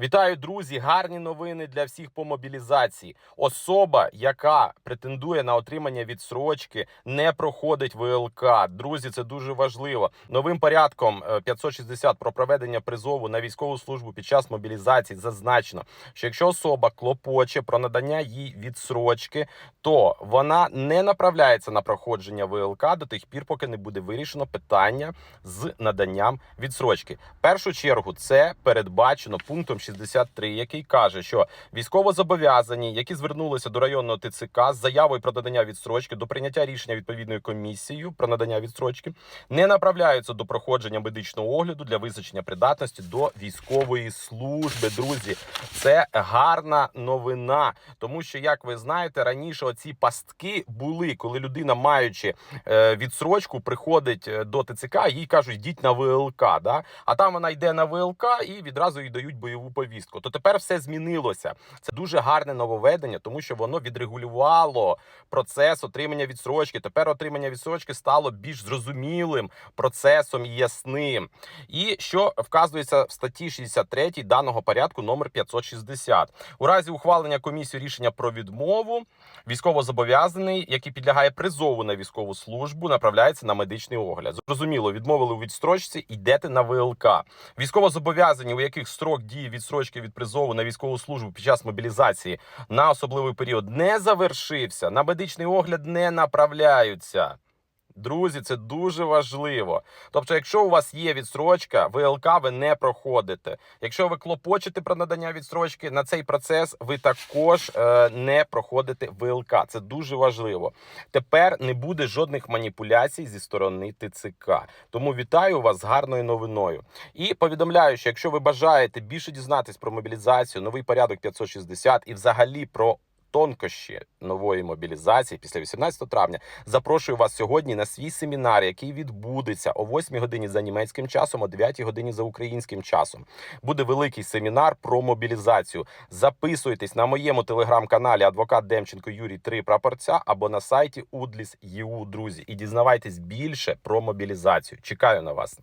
Вітаю, друзі! Гарні новини для всіх по мобілізації. Особа, яка претендує на отримання відсрочки, не проходить ВЛК. Друзі, це дуже важливо. Новим порядком е, 560 про проведення призову на військову службу під час мобілізації зазначено, що якщо особа клопоче про надання їй відсрочки, то вона не направляється на проходження ВЛК до тих пір, поки не буде вирішено питання з наданням відсрочки. В першу чергу це передбачено пунктом 63, який каже, що військовозобов'язані, які звернулися до районного ТЦК з заявою про надання відстрочки до прийняття рішення відповідною комісією про надання відстрочки, не направляються до проходження медичного огляду для визначення придатності до військової служби. Друзі, це гарна новина, тому що, як ви знаєте, раніше оці пастки були, коли людина, маючи е, відсрочку, приходить е, до ТЦК, їй кажуть, йдіть на ВЛК. Да? А там вона йде на ВЛК і відразу їй дають бойову повістку. То тепер все змінилося. Це дуже гарне нововведення, тому що воно відрегулювало процес отримання відсрочки. Тепер отримання відсрочки стало більш зрозумілим процесом і ясним. І що вказується в статті 63 даного порядку номер 560. У разі ухвалення комісією рішення про відмову військовозобов'язаний, який підлягає призову на військову службу, направляється на медичний огляд. Зрозуміло, відмовили у відстрочці, йдете на ВЛК. Військовозобов'язані, у яких строк дії відстрочки від призову на військову службу під час мобілізації на особливий період не завершився, на медичний огляд не направляються. Друзі, це дуже важливо. Тобто, якщо у вас є відстрочка, ВЛК ви не проходите. Якщо ви клопочете про надання відстрочки, на цей процес ви також е, не проходите ВЛК. Це дуже важливо. Тепер не буде жодних маніпуляцій зі сторони ТЦК. Тому вітаю вас з гарною новиною. І повідомляю, що якщо ви бажаєте більше дізнатись про мобілізацію, новий порядок 560 і взагалі про тонкощі нової мобілізації після 18 травня. Запрошую вас сьогодні на свій семінар, який відбудеться о 8 годині за німецьким часом, о 9 годині за українським часом. Буде великий семінар про мобілізацію. Записуйтесь на моєму телеграм-каналі Адвокат Демченко Юрій 3 прапорця або на сайті Удліс.ЄУ, друзі, і дізнавайтесь більше про мобілізацію. Чекаю на вас.